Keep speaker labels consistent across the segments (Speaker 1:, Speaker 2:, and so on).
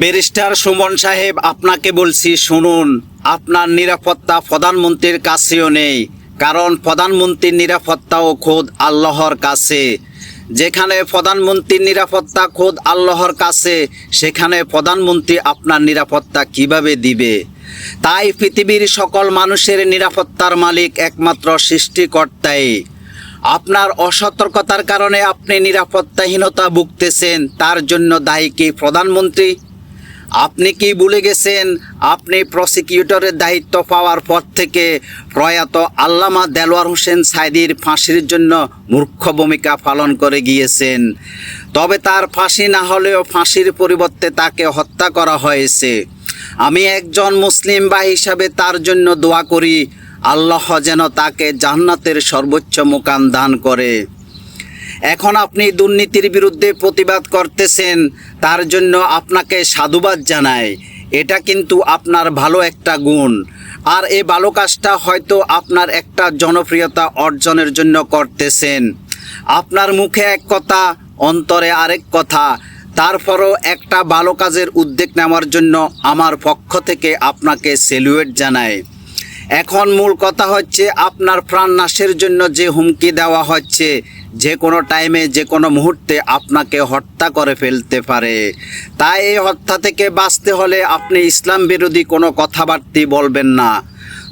Speaker 1: Barrister Suman সাহেব, আপনাকে বলছি শুনুন, আপনার নিরাপত্তা প্রধানমন্ত্রীর কাছেও নেই, কারণ প্রধানমন্ত্রীর নিরাপত্তাও খোদ আল্লাহর কাছে। যেখানে প্রধানমন্ত্রীর নিরাপত্তা, খোদ আল্লাহর কাছে, সেখানে প্রধানমন্ত্রী আপনার নিরাপত্তা কীভাবে দিবে? তাই পৃথিবীর সকল মানুষের নিরাপত্তার মালিক একমাত্র সৃষ্টিকর্তাই। আপনার অসতর্কতার কারণে আপনি নিরাপত্তাহীনতা ভুগতেছেন, তার জন্য দায়ী কি প্রধানমন্ত্রী? আপনি কি ভুলে গেছেন? আপনি প্রসিকিউটরের দায়িত্ব পাওয়ার পর থেকে প্রয়াত আল্লামা দেলোয়ার হোসেন সাইদির ফাঁসির জন্য মূর্খ ভূমিকা পালন করে গিয়েছেন। তবে তার ফাঁসি না হলেও ফাঁসির পরিবর্তে তাকে হত্যা করা হয়েছে। আমি একজন মুসলিম বা হিসাবে তার জন্য দোয়া করি, আল্লাহ যেন তাকে জান্নাতের সর্বোচ্চ মোকাম দান করে। এখন আপনি দুর্নীতির বিরুদ্ধে প্রতিবাদ করতেছেন, তার জন্য আপনাকে সাধুবাদ জানাই। এটা কিন্তু আপনার ভালো একটা গুণ। আর এই ভালো কাজটা হয়তো আপনার একটা জনপ্রিয়তা অর্জনের জন্য করতেছেন। আপনার মুখে এক কথা, অন্তরে আরেক কথা। তারপরও একটা ভালো কাজের উদ্যোগ নেওয়ার জন্য আমার পক্ষ থেকে আপনাকে সেলুয়েট জানাই। এখন মূল কথা হচ্ছে, আপনার প্রাণ নাশের জন্য যে হুমকি দেওয়া হচ্ছে যে কোনো টাইমে যে কোনো মুহূর্তে আপনাকে হত্যা করে ফেলতে পারে। তাই এই হত্যা থেকে বাঁচতে হলে আপনি ইসলাম বিরোধী কোনো কথাবার্তি বলবেন না।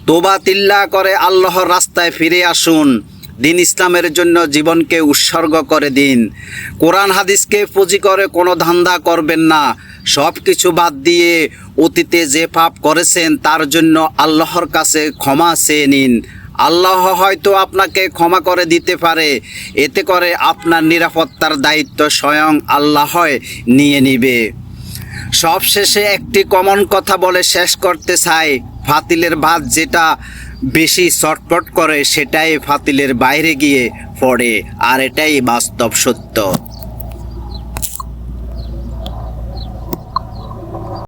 Speaker 1: তোবা তিল্লা করে আল্লাহর রাস্তায় ফিরে আসুন। দিন ইসলামের জন্য জীবনকে উৎসর্গ করে দিন। কোরআন হাদিসকে পুঁজি করে কোনো ধান্দা করবেন না। সব কিছু বাদ দিয়ে অতীতে যে পাপ করেছেন, তার জন্য আল্লাহর কাছে ক্ষমা চেয়ে নিন। আল্লাহ হয়তো আপনাকে ক্ষমা করে দিতে পারে। এতে করে আপনার নিরাপত্তার দায়িত্ব স্বয়ং আল্লাহ নিয়ে নিবে। সবশেষে একটি কমন কথা বলে শেষ করতে চাই। ফাতিলের ভাত যেটা বেশি চটপট করে, সেটাই ফাতিলের বাইরে গিয়ে পড়ে, আর এটাই বাস্তব সত্য।